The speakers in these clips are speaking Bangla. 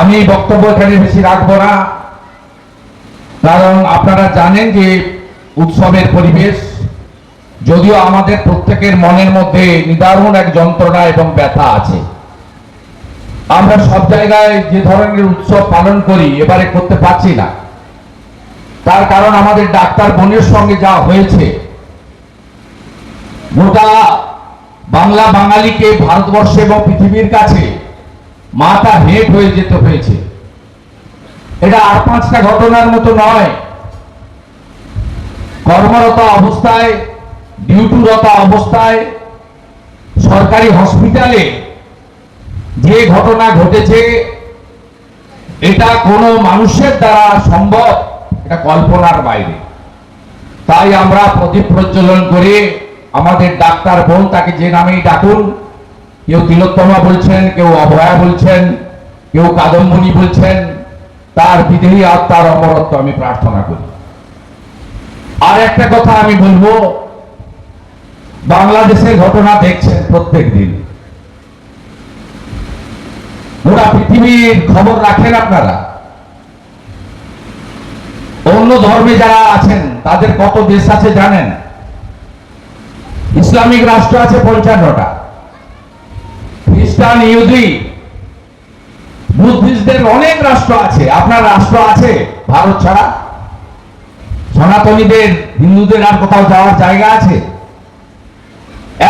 আমি বক্তব্য এখানে বেশি রাখব না, কারণ আপনারা জানেন যে উৎসবের পরিবেশ, যদিও আমাদের প্রত্যেকের মনের মধ্যে নিদারুণ এক যন্ত্রণা এবং ব্যথা আছে। আমরা সব জায়গায় যে ধরনের উৎসব পালন করি, এবারে করতে পারছি না। তার কারণ আমাদের ডাক্তার বোনের সঙ্গে যা হয়েছে, গোটা বাংলা বাঙালিকে ভারতবর্ষে এবং পৃথিবীর কাছে মাথা হেট হয়ে যেতে হয়েছে। এটা আর পাঁচটা ঘটনার মতো নয়। কর্মরত অবস্থায়, ডিউটিরত অবস্থায়, সরকারি হসপিটালে যে ঘটনা ঘটেছে, এটা কোনো মানুষের দ্বারা সম্ভব, এটা কল্পনার বাইরে। তাই আমরা প্রদীপ প্রজ্বলন করে আমাদের ডাক্তার বোন তাকে যে নামেই ডাকুন কেউ তিলোত্তমা বলছেন, কেউ অভয়া বলছেন, কেউ কাদম্বনী বলছেন, তার বিদেহী আত্মার অমরত্ব আমি প্রার্থনা করি। আর একটা কথা আমি বলব বাংলাদেশের ঘটনা দেখছেন প্রত্যেক দিন। গোটা পৃথিবীর খবর রাখেন আপনারা। অন্য ধর্মে যারা আছেন, তাদের কত দেশ আছে জানেন? ইসলামিক রাষ্ট্র আছে পঞ্চান্নটা। খ্রিস্টান ইহুদি, বুদ্ধিস্টদের অনেক রাষ্ট্র আছে। আপনার রাষ্ট্র আছে ভারত ছাড়া? সনাতনীদের, হিন্দুদের আর কোথাও যাওয়ার জায়গা আছে?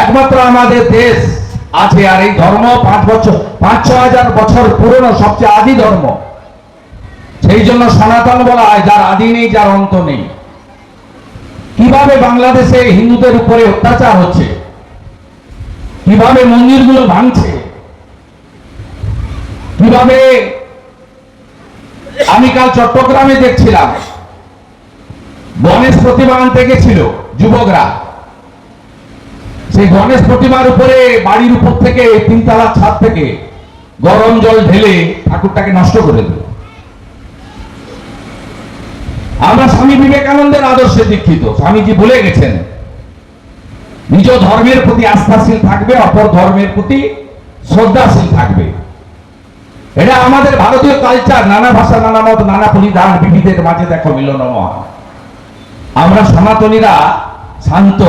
একমাত্র আমাদের দেশ আছে আর এই ধর্ম পাঁচ বছর, পাঁচ ছ হাজার বছর পুরনো, সবচেয়ে আদি ধর্ম। সেই জন্য সনাতন বলা হয়, যার আদি নেই, যার অন্ত নেই। কীভাবে বাংলাদেশে হিন্দুদের উপরে অত্যাচার হচ্ছে? কীভাবে মন্দিরগুলো ভাঙছে? কীভাবে? আমি কাল চট্টগ্রামে দেখছিলাম। গণেশ প্রতিমা আনতে গেছিল যুবকরা। সেই গণেশ প্রতিমার উপরে, বাড়ির উপর থেকে তিনতলা ছাদ থেকে গরম জল ঢেলে ঠাকুরটাকে নষ্ট করে দিল। আমরা স্বামী বিবেকানন্দের আদর্শে দীক্ষিত। স্বামীজি বলে গেছেন, নিজ ধর্মের প্রতি আস্থাশীল থাকবে, অপর ধর্মের প্রতি শ্রদ্ধাশীল থাকবে। এটা আমাদের ভারতীয় কালচার নানা ভাষা, নানা মত, নানা পরিধান, বিবিধের মাঝে দেখো মিলনময় আমরা সনাতনীরা শান্ত,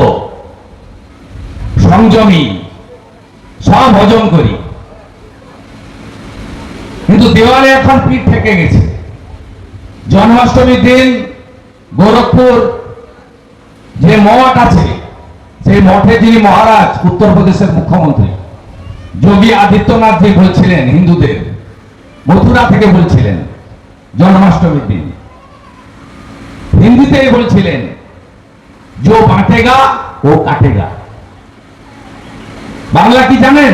সংযমী, সব হজম করি। কিন্তু দেওয়ালে এখন পিঠ থেকে গেছে। জন্মাষ্টমীর দিন গোরখপুর যে মঠ আছে, সেই মঠে যিনি মহারাজ উত্তরপ্রদেশের মুখ্যমন্ত্রী, যোগী আদিত্যনাথ যে বলছিলেন হিন্দুদের মথুরা থেকে বলছিলেন, জন্মাষ্টমীর দিন। হিন্দিতে বলছিলেন যো বাঁটেগা, ও কাটেগা। বাংলা কি জানেন?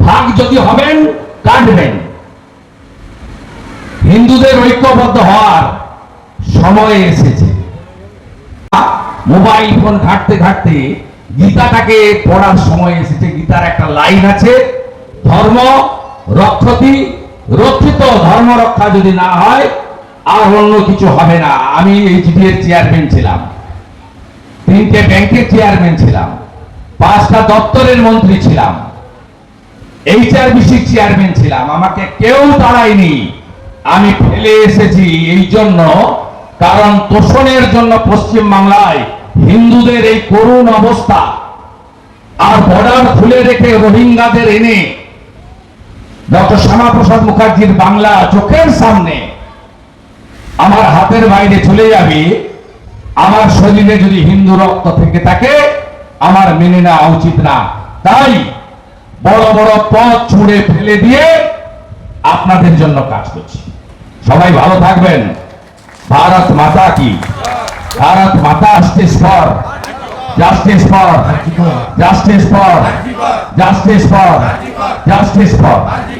ভাগ যদি হবেন, কাটবেন। হিন্দুদের ঐক্যবদ্ধ হওয়ার সময় এসেছে। মোবাইল ফোন ঘাটতে ঘাটতে গীতাটাকে পড়ার সময় এসেছে। গীতার একটা লাইন আছে, ধর্ম, রক্ষতি রক্ষিত ধর্ম রক্ষা যদি না হয়, আর অন্য কিছু হবে না। আমি এইচডি এর চেয়ারম্যান ছিলাম। তিনটে ব্যাংকের চেয়ারম্যান ছিলাম। পাঁচটা দপ্তরের মন্ত্রী ছিলাম। এইচআরবিসির চেয়ারম্যান ছিলাম। আমাকে কেউ তাড়ায়নি। আমি ফেলে এসেছি এই জন্য, কারণ তোষণের জন্য পশ্চিম বাংলায় হিন্দুদের এই করুণ অবস্থা। আর বর্ডার খুলে রেখে রোহিঙ্গাদের এনে ডক্টর শ্যামাপ্রসাদ মুখার্জির বাংলা চোখের সামনে আমার হাতের বাইরে চলে যাবে, আমার শরীরে যদি হিন্দু রক্ত থেকে থাকে, আমার মেনে নেওয়া উচিত না। তাই বড় বড় পথ ছুঁড়ে ফেলে দিয়ে আপনাদের জন্য কাজ করছি। সবাই ভালো থাকবেন। ভারত মাতা কি? Bharat Mata justice for Justice for Justice for Justice for Justice for